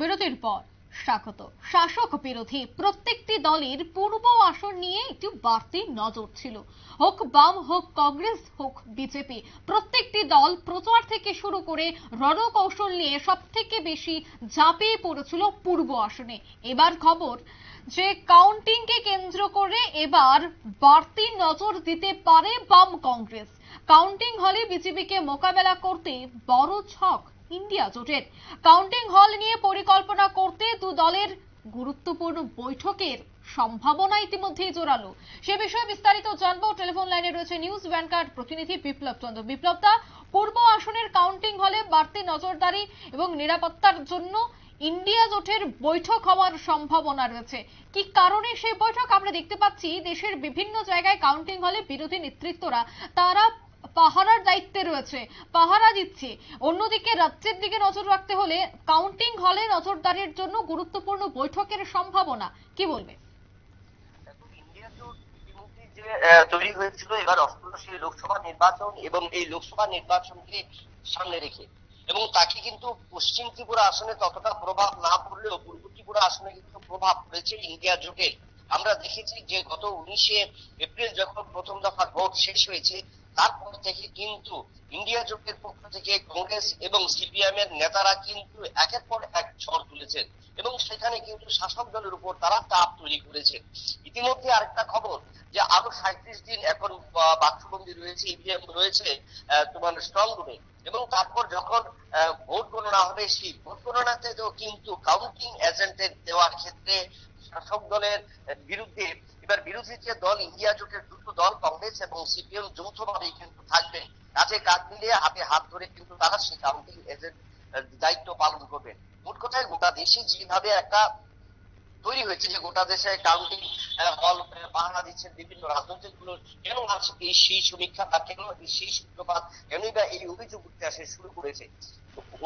বিরতির পর স্বাগত। শাসক বিরোধী প্রত্যেকটি দলের পূর্ব আসন নিয়ে একটি বাড়তি নজর ছিল। হোক বাম, হোক কংগ্রেস, হোক বিজেপি, প্রত্যেকটি দল প্রচার থেকে শুরু করে রণকৌশল নিয়ে সব থেকে বেশি ঝাঁপিয়ে পড়েছিল পূর্ব আসনে। এবার খবর যে কাউন্টিংকে কেন্দ্র করে এবার বাড়তি নজর দিতে পারে বাম কংগ্রেস। কাউন্টিং হলে বিজেপিকে মোকাবেলা করতে বড় ছক ইন্ডিয়া জোটের। কাউন্টিং হল নিয়ে পরিকল্পনা করতে দু দলের গুরুত্বপূর্ণ বৈঠকের সম্ভাবনা ইতিমধ্যেই জোরালো। সে বিষয়ে বিস্তারিত জানব। টেলিফোন লাইনে রয়েছে নিউজ ভ্যানকার্ড প্রতিনিধি বিপ্লব চন্দ্র। বিপ্লবদা পূর্ব আসনের কাউন্টিং হলে বাড়তি নজরদারি এবং নিরাপত্তার জন্য ইন্ডিয়া জোটের বৈঠক হওয়ার সম্ভাবনা রয়েছে। কি কারণে সেই বৈঠক? আমরা দেখতে পাচ্ছি দেশের বিভিন্ন জায়গায় কাউন্টিং হলে বিরোধী নেতৃত্বরা, তারা পাহারার দায়িত্বে রয়েছে, পাহারা দিচ্ছে। অন্যদিকে রাজ্যের দিকে নজর রাখতে হলে কাউন্টিং হলে নজরদারির জন্য গুরুত্বপূর্ণ বৈঠকের সম্ভাবনা, কি বলবে? তৈরি হয়েছিল, এবার অষ্টদশী লোকসভা নির্বাচন এবং এই লোকসভা নির্বাচনকে সামনে রেখে এবং তাকে কিন্তু পশ্চিম ত্রিপুরা আসনে ততটা প্রভাব না পড়লেও পূর্ব ত্রিপুরা আসনে কিন্তু প্রভাব পড়েছে ইন্ডিয়া জোটে। আমরা দেখেছি যে গত উনিশে এপ্রিল যখন প্রথম দফা ভোট শেষ হয়েছে তারপর থেকে কিন্তু ইন্ডিয়া জোটের পক্ষ থেকে কংগ্রেস এবং সিপিএম এর নেতারা কিন্তু একের পর এক ঝড় তুলেছেন এবং সেখানে কিন্তু শাসক দলের উপর তারা চাপ তৈরি করেছে ইতিমধ্যে আরেকটা খবর যে আরও সাঁত্রিশ দিন এখন বাক্সবন্দি রয়েছে, ইভিএম রয়েছে তোমার স্ট্রং রুমে এবং তারপর যখন ভোট গণনা হবে সেই ভোট গণনাতে কিন্তু কাউন্টিং এজেন্টের দেওয়ার ক্ষেত্রে শাসক দলের বিরুদ্ধে এবার বিরোধী যে দল ইন্ডিয়া জোটের দুটো দল, কংগ্রেস এবং সিপিএম যৌথভাবেই কিন্তু থাকবেন। কাজে কাজ মিলিয়ে হাতে হাত ধরে কিন্তু তারা সেই কাউন্টিং এজেন্ট দায়িত্ব পালন করবেন। মোট কথায় গোটা দেশে যেভাবে একটা তৈরি হয়েছে যে গোটা দেশে কাউন্টিং হল বাহানা দিচ্ছেন বিভিন্ন রাজনৈতিকগুলো কেন আছে এই সেই সমীক্ষা বা কেন এই সেই সূত্রপাত, কেনই বা এই অভিযোগ উঠতে আসে শুরু করেছে?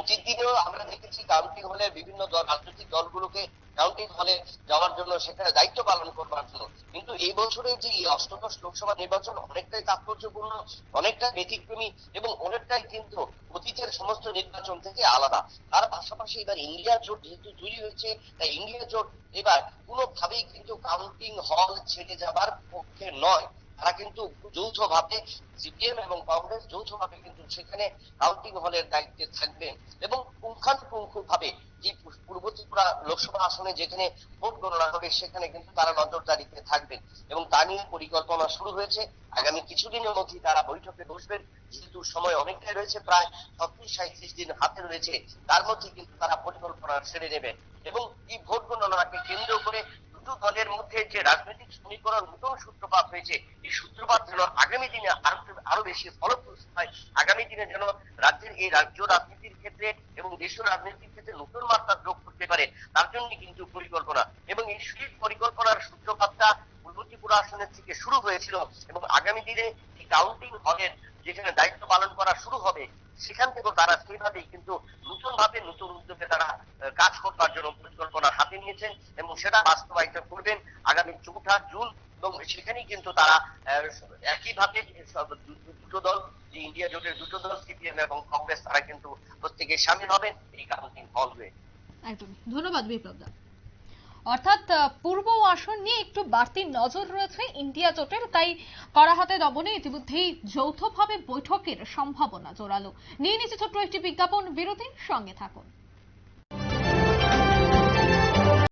অতীত দিনেও আমরা দেখেছি কাউন্টিং হলে বিভিন্ন দল, রাজনৈতিক দলগুলোকে কাউন্টিং হলে যাওয়ার জন্য সেখানে দায়িত্ব পালন করবার জন্য। কিন্তু এই বছরে যে অষ্টদশ লোকসভা নির্বাচন অনেকটাই তাৎপর্যপূর্ণ, অনেকটা ব্যতিক্রমী এবং অনেকটাই কিন্তু অতীতের সমস্ত নির্বাচন থেকে আলাদা। তার পাশাপাশি এবার ইন্ডিয়া জোট যেহেতু তৈরি হয়েছে, তাই ইন্ডিয়া জোট এবার কোনোভাবেই কিন্তু কাউন্টিং হল ছেড়ে যাবার পক্ষে নয়। তারা কিন্তু যৌথভাবে সিপিএম এবং কংগ্রেস যৌথভাবে কিন্তু সেখানে কাউন্টিং হলের দায়িত্বে থাকবেন এবং পুঙ্খানুপুঙ্খ ভাবে যে পূর্ব ত্রিপুরা লোকসভা আসনে যেখানে ভোট গণনা হবে সেখানে কিন্তু তারা নজরদারিতে থাকবেন এবং তা নিয়ে পরিকল্পনা শুরু হয়েছে। আগামী কিছুদিনের মধ্যেই তারা বৈঠকে বসবেন। যেহেতু সময় অনেকটাই রয়েছে, প্রায় ছত্রিশ সাঁত্রিশ দিন হাতে রয়েছে, তার মধ্যে কিন্তু তারা পরিকল্পনা সেরে নেবেন। এবং এই ভোট গণনাকে কেন্দ্র করে দুটো দলের মধ্যে যে রাজনৈতিক সমীকরণ নতুন সূত্রপাত হয়েছে। এই সূত্রপাত যেন আগামী দিনে আরও আরও বেশি ফলপ্রসূ হয়, আগামী দিনে যেন রাজ্যের এই রাজ্য রাজনীতির ক্ষেত্রে এবং দেশের রাজনীতির ক্ষেত্রে নতুন মাত্রা যোগ করতে পারে, তার জন্য কিন্তু পরিকল্পনা। এবং এই সেই পরিকল্পনার সূত্রপাতটা পূর্ব আসনের থেকে শুরু হয়েছিল এবং আগামী দিনে কাউন্টিং হলের যেখানে দায়িত্ব পালন করা শুরু হবে, সেখান থেকেও তারা সেইভাবেই কিন্তু নতুন ভাবে নতুন উদ্যোগে তারা কাজ করবার জন্য পরিকল্পনা হাতে নিয়েছেন এবং সেটা বাস্তবায়িত করবেন আগামী চৌঠা জুন এবং সেখানেই কিন্তু তারা একইভাবে দু- দু- দুটো দল, যে ইন্ডিয়া জোটের দুটো দল, সিপিএম এবং কংগ্রেস, তারা কিন্তু প্রত্যেকে সামিল হবেন, এই কাউন্টিং হলওয়ে একদমই। ধন্যবাদ বিপ্লবদা। অর্থাৎ পূর্ব আসন নিয়ে একটু বাড়তি নজর রয়েছে ইন্ডিয়া জোটের। তাই করা হাতে দমনে ইতিমধ্যেই যৌথভাবে বৈঠকের সম্ভাবনা জোরালো। নিয়ে নিচ্ছে ছোট্ট একটি বিজ্ঞাপন। বিরতির সঙ্গে থাকুন।